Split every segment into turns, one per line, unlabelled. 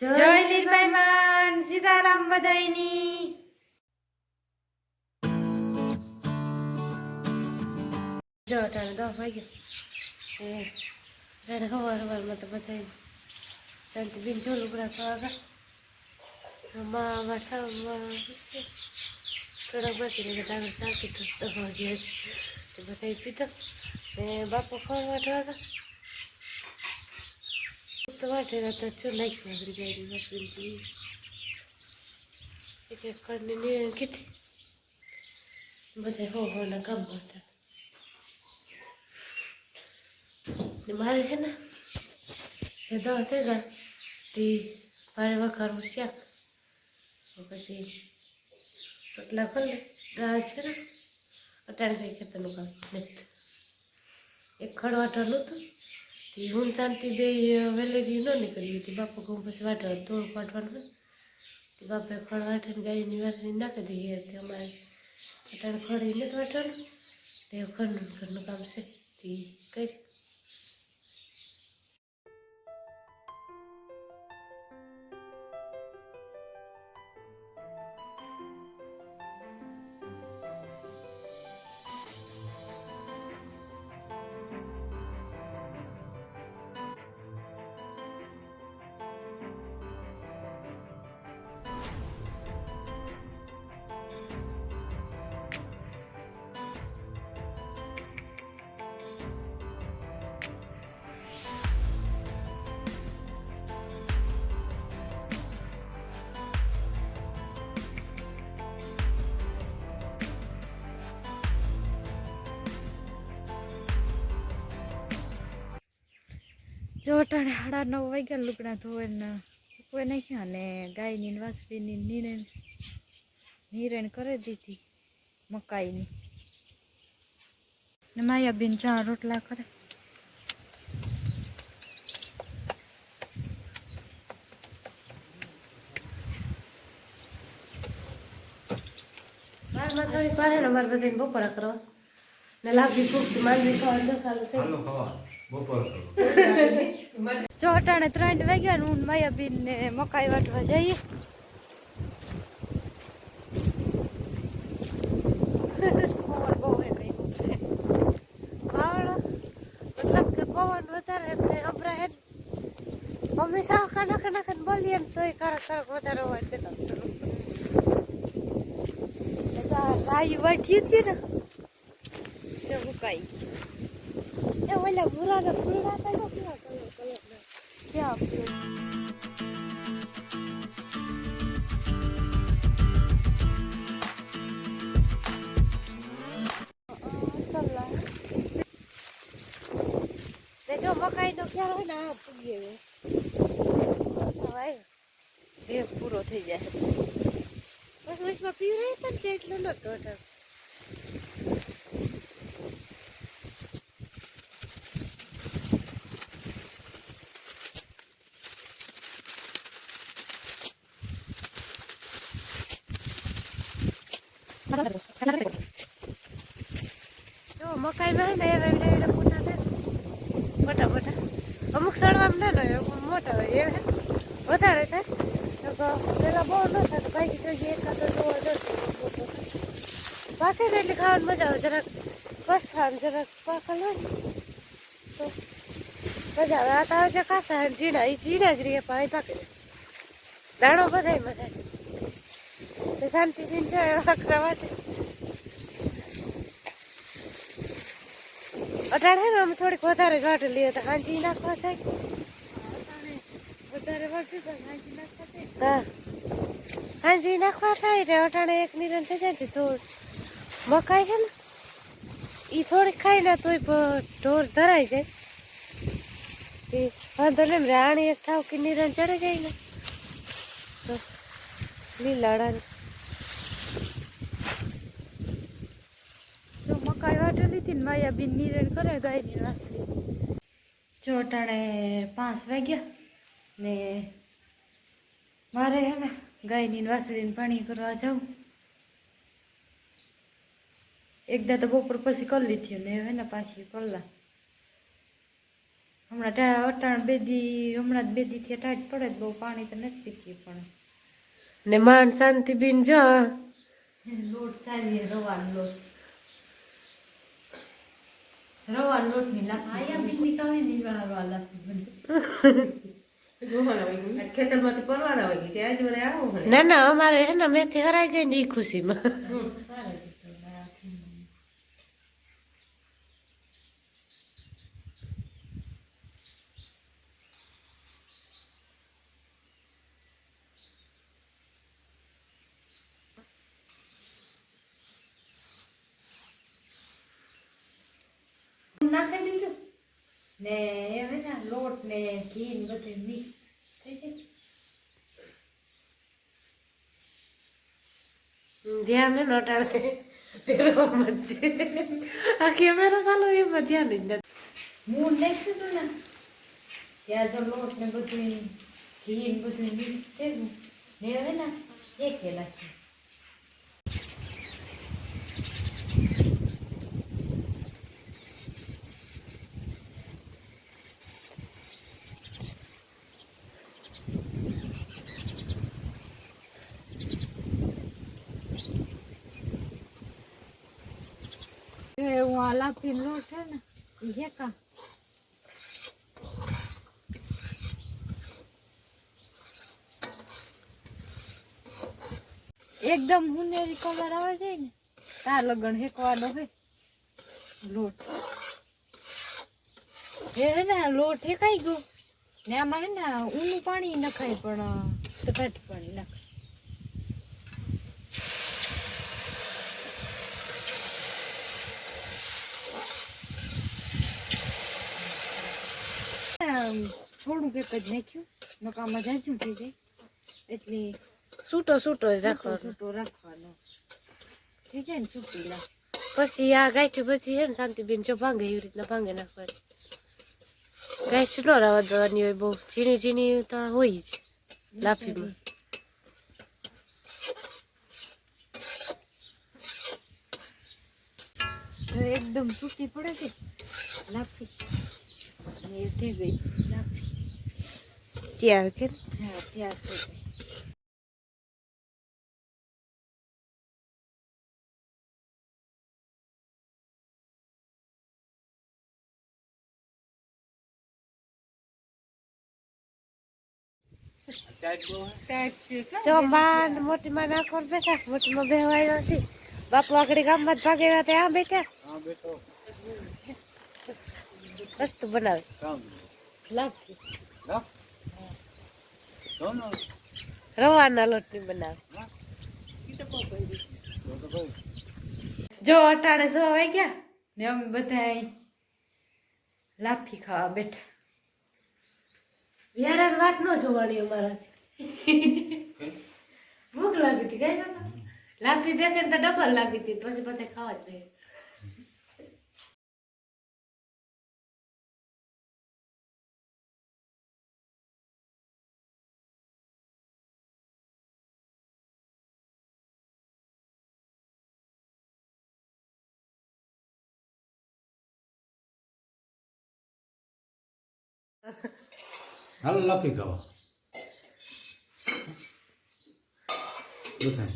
જય લીલભાઈ સીતારામ બધાયની. જો, અટાણે દસ વાગ્યો. એ, અટાણે હવાર સવારમાં તો બધા શાંતિ બેન જો લુગડા ખાવા માં માઠામાં થોડાક બાકી રહી ગયા શાંતિ તો છે. તો બધા પીધો. ને બાપુ ખાવા વાટવા હતા વાટે તો ચો નાખી આગળ ગાડી વાસળી એક એક કરીને નિર્ણય કીધી બધા હો હોના કામ માટે ને મારે છે ને દવા થઈ ગયા તે મારે વઘારવું શાક પછી રોટલા કરી દાળ છે ને અટાણે કંઈ ખેતરનું કામ એક ખડવાટાનું હતું તે હું શાંતિ બે વેલેરી ન નીકળી હતી. બાપુ ઘઉં પછી વાટે તોડ પાટવાનું તે બાપે ખડ વાટીને ગાયની વાટણી નાખી દઈએ તે અમારે અટાણે ખડી નથી વાટવાનું તે ઘરનું ઘરનું કામ છે તે કરી
જો અટાણે સાડા નવ વાગ્યા લુગડા ધોવે ને કોઈ નાખ્યા અને ગાયની ને વાસળીની નિરણ. નિરણ કરી દીધી મકાઈની. ને માયાબેન ચા રોટલા કરે.
મારે બધાને બપોરા કરો ને લાગી ભૂખ માંડવી ખાવા સારું થઈ
જો ત્રણ વાગ્યા હું માયાબીન ને મકાઈ વાટવા જઈએ. પવન બહુ મતલબ કે પવન વધારે અભરા હે. મમ્મી સાવ કાના બોલીએ ને તોય કારક વધારે હોય તે. રાયું વાટ્યું છે ને. જો એ ઓલા ભૂરાના ફૂલડા હતા ને કેવા કલર કલર ક્યાં ફૂલ જો મકાઈ નો ખ્યાલ હોય આ પૂગીએ હવે એ પૂરો થઈ જાય. બસ વચમાં પીવરાય પણ કે તે એટલો નતો જો ને, એવા એવડા એવડા મોટા થાય. મોટા મોટા અમુક સડવામાં ના હોય મોટા હોય એ વધારે થાય. તો પેલા બહુ ન થાય, તો ભાઈ જોઈએ, એકાદો જોવા જશે પાકે ને એટલે ખાવાની મજા આવે, જરાક બસ ને જરાક પાકલ હોય તો મજા આવે. આ તો આવે છે ને ઝીણા એ ઝીણા જ રહીએ પાઈ પાકે. દાણો બધાય મજા શાંતિથી જાય આખરા માટે. અટાણે હે ને અમે થોડીક વધારે ઘાટ લઈએ તો હાંજી નાખવા થાય? વધારે વાટવી તો હાજી નાખવા દે
હા. હાંજી નાખવા થાય ને અટાણે એક નિરણ થઈ જાય થોડ મકાઈ છે ને એ થોડીક ખાઈ ના તોય ઢોર ધરાઈ જાય. એ વાંધો ને રાણી એક ઠાવ કે નિરણ ચડી જાય ને તો લીલાડા
જો મકાઈ વાટે લીધી ને માયાબીન નિરણ કરે ગાયની વાસળી. જો અટાણે પાંચ વાગ્યા ને મારે હે ને ગાયની વાસળીને પાણી કરવા જાઉં. એકદા તો બપોર પછી કરી લીધી ને હે ને પાછી કલાક હમણાં ટા- અટાણ બેદી હમણાં જ બેથી ટાઈટ પડે જ બહુ પાણી તો નથી પીતી પણ.
ને માન શાંતિ બીન જો.
લોટ ચાલીએ રવાનો લોટ. રવાનો લોટની લાખ આયા બી નીકાળે ની વાળવા બને
ખેતરમાંથી પરવાના હોય ત્યાં જ વરે આવો મને
ના ના અમારે હે ને મેથી હરાઈ ગઈ ને ઈ ખુશીમાં
સારા દીધો રાખી નાખી દીધું ને હવે ને લોટ ને ઘી ને બધું મિક્સ થઈ જાય
ધ્યાન ને નટાડે પેરો મજે આ કેમેરો ચાલુ એમાં ધ્યાન જ નથી.
હું નાખ્યું હતું ને ત્યાં જો લોટ ને બધું ઘી ને બધું મિક્સ થયું ને હવે ને એક નાખ્યું લાપી લોટ છે ને એ હેકા એકદમ હુનેરી કલર આવે છે ને, તાર લગ્ન હેકવાનો હે. લોટ. હે ને લોટ હેકાઈ ગયો. ને આમાં હે ને ઊનું પાણી નખાય પણ પેટ પાણી નખાય આમ થોડુંક એક જ નાખ્યું. નકામાં જાજુ થઈ જાય. એટલે
સૂટો સૂટો જ રાખવાનો.
સૂટો રાખવાનો. થઈ જાય ને છૂટી લાખ
પછી આ ગાંઠ પછી હે ને શાંતિબેન જો ભાંગે એવી રીતના ભાંગે નાખવાની. ગાંઠ ન રાવા દેવાની હોય બહુ ઝીણી ઝીણી તો હોય જ લાફીમાં.
એકદમ સૂકી પડે છે. લાફી. અને એ થઈ ગઈ લાફી
ત્યાર કે
હા ત્યાર થઈ ગઈ
જો માં ને મોટી માં નાખો બેઠા મોટી માં બેહવાય નથી બાપુ આગળ ગામમાં જ ભાગે આવ્યા ત્યાં બેઠા
હા બેઠો
વસ્તુ બનાવે.
કામ
લાફી
લા
રવાના લોટની બનાવે.
જો અટાણે સો વાગ્યા ને અમે બધા લાફી ખાવા બેઠા.
વ્યારા વાટ ન જોવાની અમારાથી. ભૂખ લાગી હતી કઈ લાફી દેખે તો ડબલ લાગી હતી, પછી બધા ખાવા જોઈએ.
હાલો લાફી ખાવા શું થાય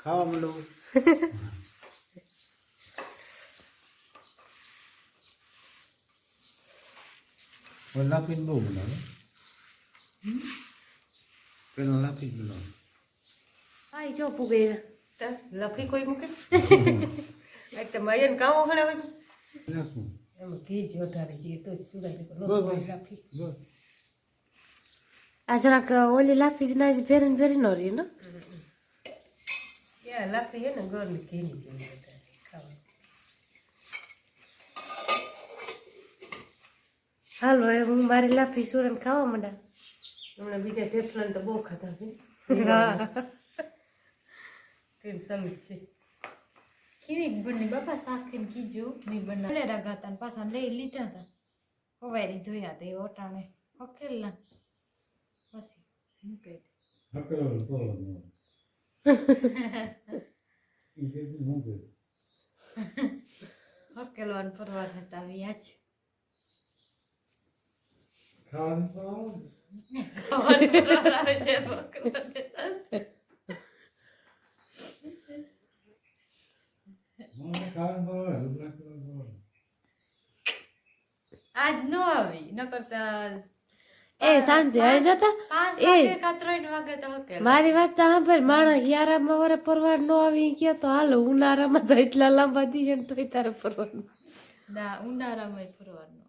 ખાવા માંડો હવે લાફીને બહુ બનાવે પેલા લાફી જ બનાવે
આઈ જો પૂગે
તા લફી કોઈ મૂકે એક તો મયન કાવો ખડાવે
નાખું
એમાં ઘી જ વધારે છે તો જ સુરાય વધારે
બસ,
તો
બસ.
લાફી.
આ જરાક ઓલી લાફી જ ના ફેરીને ફેરી ન રહી ને?
લાફી હે ને ગોળની ઘીની જેવી વધારે ખાવા
હાલો હવે હું મારી લાફી સુરન ખાવા માંડા
હમણાં બીજા ટેફલાને તો બહુ ખાતા છે. કેમ સારું જ છે.
કેવી બની બાપા શાક ને કીજો મેં બનાવેલા રાગાતા ને પાછા લઈ લીધા હતા હવારી ધોયા હતા એ ઓટાણે હકેલા પછી મૂકી દીધા.
હકરો બોલો એ કે હું કે
હકેલવાન ફરવા હતા વ્યાજ
ખાવાનું તો આવું ને.
ખાવાનું ફરવા આવે છે હકેલવાન હતા.
મને ખાવાનું ભાવે, લુગડા ખાવાનું ભાવે.
આજ નો આવી ન કરતા
એ સાંજે આવી જતા એ.
વાગે કા ત્રણ વાગે તો
મારી વાત તો સાંભળ માણસ યારામાં વરે પરવાર નો આવી ગયા તો હાલો ઉનાળામાં તો એટલા લાંબા દીએ ને તોય તારે પરવાનું
ના ઉનાળામાં ફરવાનું